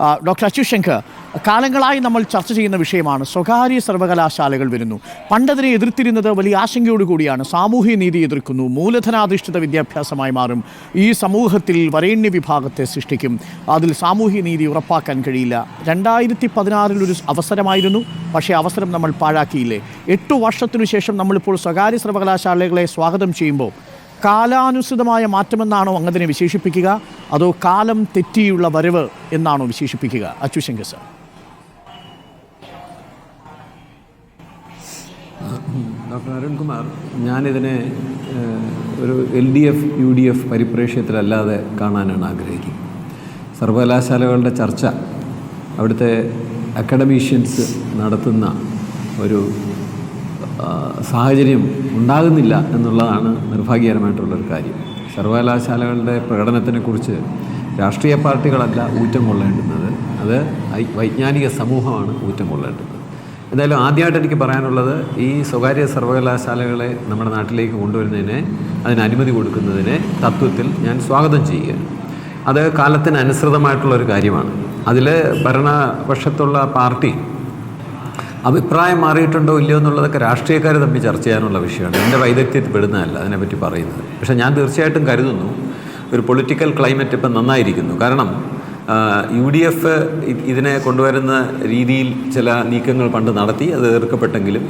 Doctor Achyut Shankar കാലങ്ങളായി നമ്മൾ ചർച്ച ചെയ്യുന്ന വിഷയമാണ്. സ്വകാര്യ സർവകലാശാലകൾ വരുന്നു. പണ്ടതിനെ എതിർത്തിരുന്നത് വലിയ ആശങ്കയോടുകൂടിയാണ് സാമൂഹ്യ നീതി എതിർക്കുന്നു. മൂലധനാധിഷ്ഠിത വിദ്യാഭ്യാസമായി മാറും. ഈ സമൂഹത്തിൽ വരേണ്യ വിഭാഗത്തെ സൃഷ്ടിക്കും. അതിൽ സാമൂഹ്യ നീതി ഉറപ്പാക്കാൻ കഴിയില്ല. രണ്ടായിരത്തി പതിനാറിലൊരു അവസരമായിരുന്നു. പക്ഷേ അവസരം നമ്മൾ പാഴാക്കിയില്ലേ? എട്ടു വർഷത്തിനു ശേഷം നമ്മളിപ്പോൾ സ്വകാര്യ സർവകലാശാലകളെ സ്വാഗതം ചെയ്യുമ്പോൾ കാലാനുസൃതമായ മാറ്റമെന്നാണോ അങ്ങതിനെ വിശേഷിപ്പിക്കുക? അതോ കാലം തെറ്റിയുള്ള വരവ് എന്നാണോ വിശേഷിപ്പിക്കുക? അച്യുശങ്കർ സർ. ഡോക്ടർ അരുൺകുമാർ ഞാനിതിനെ ഒരു L D F U D F പരിപ്രേക്ഷ്യത്തിലല്ലാതെ കാണാനാണ് ആഗ്രഹിക്കുന്നത്. സർവകലാശാലകളുടെ ചർച്ച അവിടുത്തെ അക്കാഡമീഷ്യൻസ് നടത്തുന്ന ഒരു സാഹചര്യം ഉണ്ടാകുന്നില്ല എന്നുള്ളതാണ് നിർഭാഗ്യകരമായിട്ടുള്ളൊരു കാര്യം. സർവകലാശാലകളുടെ പ്രകടനത്തിനെക്കുറിച്ച് രാഷ്ട്രീയ പാർട്ടികളല്ല ഊറ്റം കൊള്ളേണ്ടുന്നത്. അത് വൈജ്ഞാനിക സമൂഹമാണ് ഊറ്റം കൊള്ളേണ്ടത് എന്തായാലും ആദ്യമായിട്ട് എനിക്ക് പറയാനുള്ളത് ഈ സ്വകാര്യ സർവകലാശാലകളെ നമ്മുടെ നാട്ടിലേക്ക് കൊണ്ടുവരുന്നതിനെ അതിന് അനുമതി കൊടുക്കുന്നതിനെ തത്വത്തിൽ ഞാൻ സ്വാഗതം ചെയ്യുകയാണ്. അത് കാലത്തിനനുസൃതമായിട്ടുള്ളൊരു കാര്യമാണ്. അതിൽ ഭരണപക്ഷത്തുള്ള പാർട്ടി അഭിപ്രായം മാറിയിട്ടുണ്ടോ ഇല്ലയോ എന്നുള്ളതൊക്കെ രാഷ്ട്രീയക്കാർ തമ്മിൽ ചർച്ച ചെയ്യാനുള്ള വിഷയമാണ്. എന്റെ വൈദഗ്ധ്യത്തിൽ പെടുന്നതല്ല അതിനെപ്പറ്റി പറയുന്നത്. പക്ഷേ ഞാൻ തീർച്ചയായിട്ടും കരുതുന്നു ഒരു പൊളിറ്റിക്കൽ ക്ലൈമറ്റ് ഇപ്പം നന്നായിരിക്കുന്നു. കാരണം യു ഡി എഫ് ഇതിനെ കൊണ്ടുവരുന്ന രീതിയിൽ ചില നീക്കങ്ങൾ പണ്ട് നടത്തി അത് എതിർക്കപ്പെട്ടെങ്കിലും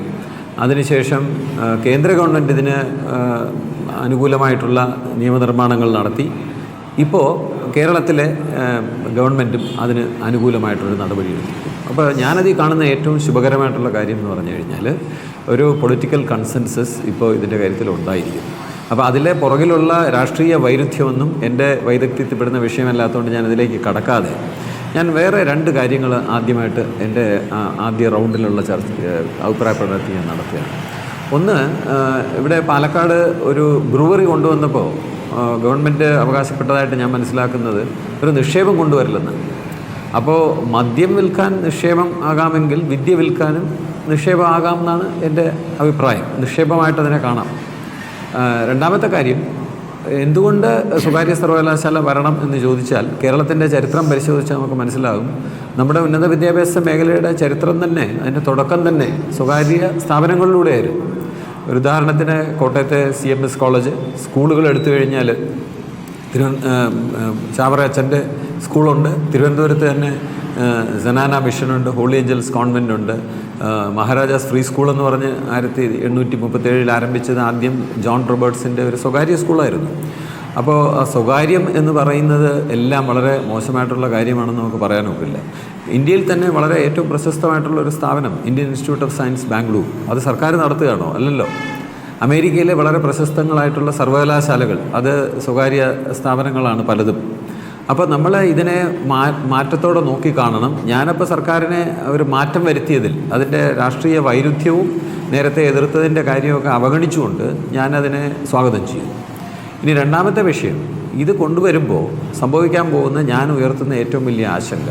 അതിനുശേഷം കേന്ദ്ര ഗവൺമെന്റ് ഇതിന് അനുകൂലമായിട്ടുള്ള നിയമനിർമ്മാണങ്ങൾ നടത്തി. ഇപ്പോൾ കേരളത്തിലെ ഗവൺമെന്റും അതിന് അനുകൂലമായിട്ടൊരു നടപടിയെടുത്തിരിക്കും അപ്പോൾ ഞാനതിൽ കാണുന്ന ഏറ്റവും ശുഭകരമായിട്ടുള്ള കാര്യം എന്ന് പറഞ്ഞു കഴിഞ്ഞാൽ ഒരു പൊളിറ്റിക്കൽ കൺസെൻസസ് ഇപ്പോൾ ഇതിന്റെ കാര്യത്തിൽ ഉണ്ടായിരിക്കുന്നു. അപ്പോൾ അതിലെ പുറകിലുള്ള രാഷ്ട്രീയ വൈരുദ്ധ്യമൊന്നും എന്റെ വൈദഗ്ധ്യത്തിൽപ്പെടുന്ന വിഷയമല്ലാത്തതുകൊണ്ട് ഞാൻ അതിലേക്ക് കടക്കാതെ ഞാൻ വേറെ രണ്ട് കാര്യങ്ങൾ ആദ്യമായിട്ട് എന്റെ ആദ്യ റൗണ്ടിലുള്ള ചർച്ച അഭിപ്രായ പ്രകടനത്തിൽ ഞാൻ നടത്തുകയാണ്. ഒന്ന് ഇവിടെ പാലക്കാട് ഒരു ബ്രൂവറി കൊണ്ടുവന്നപ്പോൾ ഗവൺമെന്റ് അവകാശപ്പെട്ടതായിട്ട് ഞാൻ മനസ്സിലാക്കുന്നത് ഒരു നിക്ഷേപം കൊണ്ടുവരില്ലെന്ന് അപ്പോൾ മദ്യം വിൽക്കാൻ നിക്ഷേപം ആകാമെങ്കിൽ വിദ്യ വിൽക്കാനും നിക്ഷേപം ആകാം എന്നാണ് എന്റെ അഭിപ്രായം. നിക്ഷേപമായിട്ട് അതിനെ കാണാം. രണ്ടാമത്തെ കാര്യം എന്തുകൊണ്ട് സ്വകാര്യ സർവകലാശാല വരണം എന്ന് ചോദിച്ചാൽ കേരളത്തിന്റെ ചരിത്രം പരിശോധിച്ചാൽ നമുക്ക് മനസ്സിലാകും നമ്മുടെ ഉന്നത വിദ്യാഭ്യാസ മേഖലയുടെ ചരിത്രം തന്നെ അതിന്റെ തുടക്കം തന്നെ സ്വകാര്യ സ്ഥാപനങ്ങളിലൂടെയായിരുന്നു. ഒരു ഉദാഹരണത്തിന് കോട്ടയത്തെ സി എം എസ് കോളേജ് സ്കൂളുകൾ എടുത്തു കഴിഞ്ഞാൽ തിരുവ ചാവറ അച്ഛന്റെ സ്കൂളുണ്ട്. തിരുവനന്തപുരത്ത് തന്നെ സനാന മിഷനുണ്ട് ഹോളി ഏഞ്ചൽസ് കോൺവെന്റ് ഉണ്ട്. മഹാരാജാസ് ഫ്രീ സ്കൂൾ എന്ന് പറഞ്ഞ് ആയിരത്തി എണ്ണൂറ്റി മുപ്പത്തേഴിൽ ആരംഭിച്ചത് ആദ്യം ജോൺ റോബർട്ട്സിന്റെ ഒരു സ്വകാര്യ സ്കൂളായിരുന്നു. അപ്പോൾ സ്വകാര്യം എന്ന് പറയുന്നത് എല്ലാം വളരെ മോശമായിട്ടുള്ള കാര്യമാണെന്ന് നമുക്ക് പറയാനൊക്കില്ല ഇന്ത്യയിൽ തന്നെ വളരെ ഏറ്റവും പ്രശസ്തമായിട്ടുള്ള ഒരു സ്ഥാപനം Indian Institute of Science Bangalore. അത് സർക്കാർ നടത്തുകയാണോ? അല്ലല്ലോ. അമേരിക്കയിലെ വളരെ പ്രശസ്തങ്ങളായിട്ടുള്ള സർവകലാശാലകൾ അത് സ്വകാര്യ സ്ഥാപനങ്ങളാണ് പലതും. അപ്പോൾ നമ്മൾ ഇതിനെ മാ മാറ്റത്തോടെ നോക്കിക്കാണണം ഞാനപ്പോൾ സർക്കാരിനെ ഒരു മാറ്റം വരുത്തിയതിൽ അതിന്റെ രാഷ്ട്രീയ വൈരുദ്ധ്യവും നേരത്തെ എതിർത്തതിന്റെ കാര്യമൊക്കെ അവഗണിച്ചുകൊണ്ട് ഞാനതിനെ സ്വാഗതം ചെയ്യും ഇനി രണ്ടാമത്തെ വിഷയം ഇത് കൊണ്ടുവരുമ്പോൾ സംഭവിക്കാൻ പോകുന്ന ഞാൻ ഉയർത്തുന്ന ഏറ്റവും വലിയ ആശങ്ക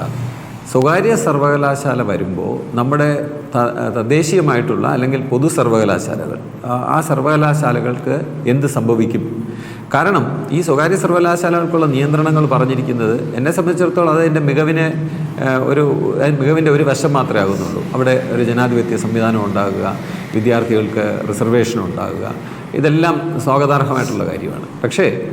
സ്വകാര്യ സർവകലാശാല വരുമ്പോൾ നമ്മുടെ തദ്ദേശീയമായിട്ടുള്ള അല്ലെങ്കിൽ പൊതു സർവകലാശാലകൾ ആ- സർവകലാശാലകൾക്ക് എന്ത് സംഭവിക്കും? കാരണം ഈ സ്വകാര്യ സർവകലാശാലകൾക്കുള്ള നിയന്ത്രണങ്ങൾ പറഞ്ഞിരിക്കുന്നത് എന്നെ സംബന്ധിച്ചിടത്തോളം അത് എന്റെ മികവിനെ ഒരു മികവിന്റെ ഒരു വശം മാത്രമേ ആകുന്നുള്ളൂ. അവിടെ ഒരു ജനാധിപത്യ സംവിധാനം ഉണ്ടാകുക വിദ്യാർത്ഥികൾക്ക് റിസർവേഷൻ ഉണ്ടാകുക ഇതെല്ലാം സ്വാഗതാർഹമായിട്ടുള്ള കാര്യമാണ്. പക്ഷേ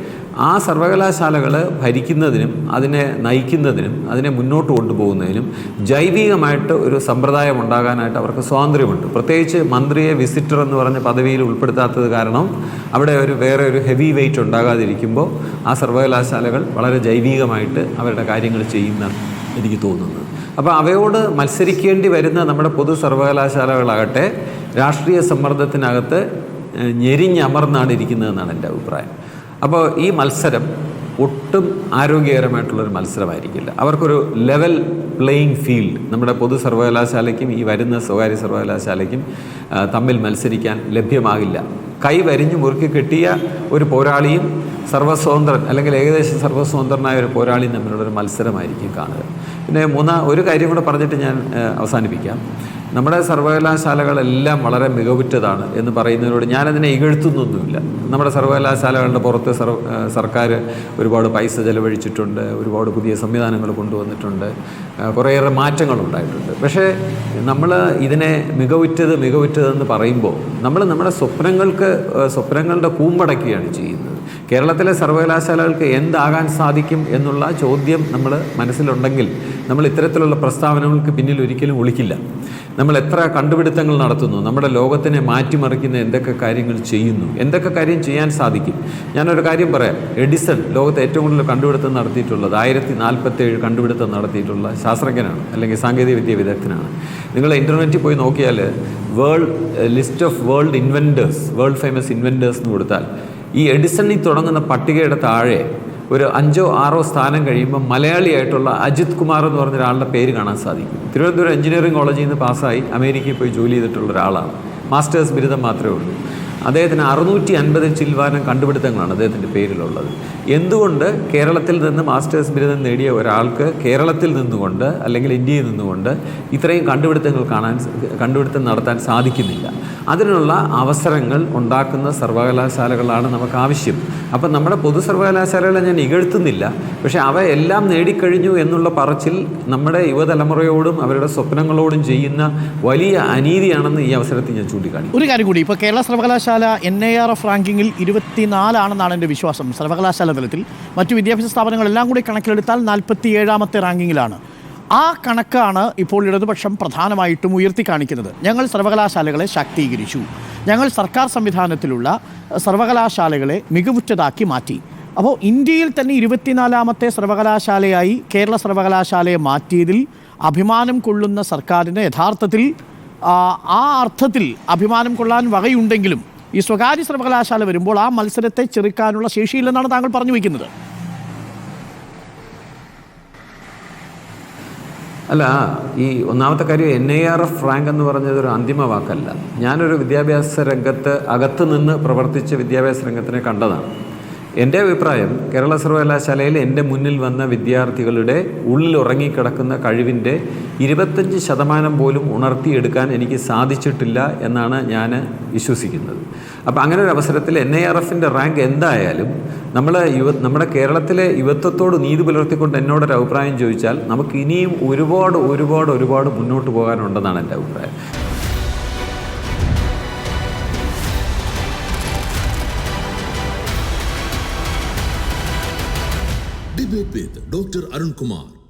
ആ സർവകലാശാലകൾ ഭരിക്കുന്നതിനും അതിനെ നയിക്കുന്നതിനും അതിനെ മുന്നോട്ട് കൊണ്ടുപോകുന്നതിനും ജൈവികമായിട്ട് ഒരു സമ്പ്രദായം ഉണ്ടാകാനായിട്ട് അവർക്ക് സ്വാതന്ത്ര്യമുണ്ട്. പ്രത്യേകിച്ച് മന്ത്രിയെ വിസിറ്റർ എന്ന് പറഞ്ഞ പദവിയിൽ ഉൾപ്പെടുത്താത്തത് കാരണം അവിടെ ഒരു വേറെ ഒരു ഹെവി വെയിറ്റ് ഉണ്ടാകാതിരിക്കുമ്പോൾ ആ സർവകലാശാലകൾ വളരെ ജൈവികമായിട്ട് അവരുടെ കാര്യങ്ങൾ ചെയ്യുന്ന എനിക്ക് തോന്നുന്നത് അപ്പോൾ അവയോട് മത്സരിക്കേണ്ടി വരുന്ന നമ്മുടെ പൊതു സർവകലാശാലകളാകട്ടെ രാഷ്ട്രീയ സമ്മർദ്ദത്തിനകത്ത് ഞെരിഞ്ഞമർന്നാണ് ഇരിക്കുന്നതെന്നാണ് എന്റെ അഭിപ്രായം. അപ്പോൾ ഈ മത്സരം ഒട്ടും ആരോഗ്യകരമായിട്ടുള്ളൊരു മത്സരമായിരിക്കില്ല. അവർക്കൊരു ലെവൽ പ്ലേയിങ് ഫീൽഡ് നമ്മുടെ പൊതു സർവകലാശാലയ്ക്കും ഈ വരുന്ന സ്വകാര്യ സർവകലാശാലയ്ക്കും തമ്മിൽ മത്സരിക്കാൻ ലഭ്യമാകില്ല. കൈ വരിഞ്ഞു മുറുക്കി കിട്ടിയ ഒരു പോരാളിയും സർവസ്വതന്ത്രൻ അല്ലെങ്കിൽ ഏകദേശം സർവസ്വതന്ത്രനായ ഒരു പോരാളിയും തമ്മിലുള്ളൊരു മത്സരമായിരിക്കും കാണുക. പിന്നെ മൂന്നാ ഒരു കാര്യം കൂടെ പറഞ്ഞിട്ട് ഞാൻ അവസാനിപ്പിക്കാം. നമ്മുടെ സർവകലാശാലകളെല്ലാം വളരെ മികവുറ്റതാണ് എന്ന് പറയുന്നതിനോട് ഞാനതിനെ ഇകഴ്ത്തുന്നൊന്നുമില്ല. നമ്മുടെ സർവകലാശാലകളുടെ പുറത്ത് സർക്കാർ ഒരുപാട് പൈസ ചെലവഴിച്ചിട്ടുണ്ട് ഒരുപാട് പുതിയ സംവിധാനങ്ങൾ കൊണ്ടുവന്നിട്ടുണ്ട് കുറേയേറെ മാറ്റങ്ങളുണ്ടായിട്ടുണ്ട്. പക്ഷേ നമ്മൾ ഇതിനെ മികവുറ്റത് മികവുറ്റതെന്ന് പറയുമ്പോൾ നമ്മൾ നമ്മുടെ സ്വപ്നങ്ങൾക്ക് സ്വപ്നങ്ങളുടെ കൂമ്പടക്കുകയാണ് ചെയ്യുന്നത്. കേരളത്തിലെ സർവകലാശാലകൾക്ക് എന്താകാൻ സാധിക്കും എന്നുള്ള ചോദ്യം നമ്മൾ മനസ്സിലുണ്ടെങ്കിൽ നമ്മൾ ഇത്തരത്തിലുള്ള പ്രസ്താവനകൾക്ക് പിന്നിൽ ഒരിക്കലും ഒളിക്കില്ല. നമ്മൾ എത്ര കണ്ടുപിടുത്തങ്ങൾ നടത്തുന്നു നമ്മുടെ ലോകത്തിനെ മാറ്റിമറിക്കുന്ന എന്തൊക്കെ കാര്യങ്ങൾ ചെയ്യുന്നു എന്തൊക്കെ കാര്യം ചെയ്യാൻ സാധിക്കും. ഞാനൊരു കാര്യം പറയാം. എഡിസൺ ലോകത്തെ ഏറ്റവും കൂടുതൽ കണ്ടുപിടുത്തം നടത്തിയിട്ടുള്ളത് ആയിരത്തി നാൽപ്പത്തേഴ് കണ്ടുപിടുത്തം നടത്തിയിട്ടുള്ള ശാസ്ത്രജ്ഞനാണ് അല്ലെങ്കിൽ സാങ്കേതിക വിദ്യ വിദഗ്ധനാണ്. നിങ്ങൾ ഇന്റർനെറ്റിൽ പോയി നോക്കിയാൽ world list of world inventors world famous inventors എന്ന് കൊടുത്താൽ ഈ എഡിസണിൽ തുടങ്ങുന്ന പട്ടികയുടെ താഴെ ഒരു അഞ്ചോ ആറോ സ്ഥാനം കഴിയുമ്പോൾ മലയാളിയായിട്ടുള്ള അജിത് കുമാർ എന്ന് പറഞ്ഞ ഒരാളുടെ പേര് കാണാൻ സാധിക്കും. തിരുവനന്തപുരം എഞ്ചിനീയറിംഗ് കോളേജിൽ നിന്ന് പാസ്സായി അമേരിക്കയിൽ പോയി ജോലി ചെയ്തിട്ടുള്ള ഒരാളാണ്. മാസ്റ്റേഴ്സ് ബിരുദം മാത്രമേ ഉള്ളൂ. അദ്ദേഹത്തിന് അറുന്നൂറ്റി അൻപത് ചിൽവാനം കണ്ടുപിടുത്തങ്ങളാണ് അദ്ദേഹത്തിന്റെ പേരിലുള്ളത്. എന്തുകൊണ്ട് കേരളത്തിൽ നിന്ന് മാസ്റ്റേഴ്സ് ബിരുദം നേടിയ ഒരാൾക്ക് കേരളത്തിൽ നിന്നുകൊണ്ട് അല്ലെങ്കിൽ ഇന്ത്യയിൽ നിന്നുകൊണ്ട് ഇത്രയും കണ്ടുപിടുത്തങ്ങൾ കാണാൻ കണ്ടുപിടുത്തം നടത്താൻ സാധിക്കുന്നില്ല? അതിനുള്ള അവസരങ്ങൾ ഉണ്ടാക്കുന്ന സർവകലാശാലകളാണ് നമുക്ക് ആവശ്യം. അപ്പം നമ്മുടെ പൊതു സർവകലാശാലകളെ ഞാൻ ഇകഴ്ത്തുന്നില്ല. പക്ഷേ അവ എല്ലാം നേടിക്കഴിഞ്ഞു എന്നുള്ള പറച്ചിൽ നമ്മുടെ യുവതലമുറയോടും അവരുടെ സ്വപ്നങ്ങളോടും ചെയ്യുന്ന വലിയ അനീതിയാണെന്ന് ഈ അവസരത്തിൽ ഞാൻ ചൂണ്ടിക്കാണിക്കും ഒരു കാര്യം കൂടി ഇപ്പോൾ കേരള സർവകലാശാല എൻ ഐ ആർ എഫ് റാങ്കിങ്ങിൽ ഇരുപത്തിനാലാണെന്നാണ് എന്റെ വിശ്വാസം. സർവകലാശാല തലത്തിൽ മറ്റു വിദ്യാഭ്യാസ സ്ഥാപനങ്ങളെല്ലാം കൂടി കണക്കിലെടുത്താൽ നാൽപ്പത്തി ഏഴാമത്തെ റാങ്കിങ്ങിലാണ്. ആ കണക്കാണ് ഇപ്പോൾ ഇടതുപക്ഷം പ്രധാനമായിട്ടും ഉയർത്തി കാണിക്കുന്നത് ഞങ്ങൾ സർവകലാശാലകളെ ശാക്തീകരിച്ചു. ഞങ്ങൾ സർക്കാർ സംവിധാനത്തിലുള്ള സർവകലാശാലകളെ മികവുറ്റതാക്കി മാറ്റി. അപ്പോൾ ഇന്ത്യയിൽ തന്നെ ഇരുപത്തിനാലാമത്തെ സർവകലാശാലയായി കേരള സർവകലാശാലയെ മാറ്റിയതിൽ അഭിമാനം കൊള്ളുന്ന സർക്കാരിന് യഥാർത്ഥത്തിൽ ആ അർത്ഥത്തിൽ അഭിമാനം കൊള്ളാൻ വകയുണ്ടെങ്കിലും ഈ സ്വകാര്യ സർവകലാശാല വരുമ്പോൾ ആ മത്സരത്തെ ചെറുക്കാനുള്ള ശേഷിയില്ലെന്നാണ് താങ്കൾ പറഞ്ഞു വയ്ക്കുന്നത്. അല്ല ഈ ഒന്നാമത്തെ കാര്യം N I R F rank എന്ന് പറഞ്ഞത് ഒരു അന്തിമ വാക്കല്ല. ഞാനൊരു വിദ്യാഭ്യാസ രംഗത്ത് അകത്ത് നിന്ന് പ്രവർത്തിച്ച വിദ്യാഭ്യാസ രംഗത്തിനെ കണ്ടതാണ്. എന്റെ അഭിപ്രായം കേരള സർവകലാശാലയിൽ എന്റെ മുന്നിൽ വന്ന വിദ്യാർത്ഥികളുടെ ഉള്ളിൽ ഉറങ്ങിക്കിടക്കുന്ന കഴിവിന്റെ ഇരുപത്തഞ്ച് ശതമാനം പോലും ഉണർത്തിയെടുക്കാൻ എനിക്ക് സാധിച്ചിട്ടില്ല എന്നാണ് ഞാൻ വിശ്വസിക്കുന്നത്. അപ്പോൾ അങ്ങനെ ഒരു അവസരത്തിൽ എൻ ഐ ആർ എഫിന്റെ റാങ്ക് എന്തായാലും നമ്മൾ യുവ നമ്മുടെ കേരളത്തിലെ യുവത്വത്തോട് നീതി പുലർത്തിക്കൊണ്ട് എന്നോടൊരു അഭിപ്രായം ചോദിച്ചാൽ നമുക്ക് ഇനിയും ഒരുപാട് ഒരുപാട് ഒരുപാട് മുന്നോട്ട് പോകാനുണ്ടെന്നാണ് എന്റെ അഭിപ്രായം. ഡോക്ടർ അരുൺകുമാർ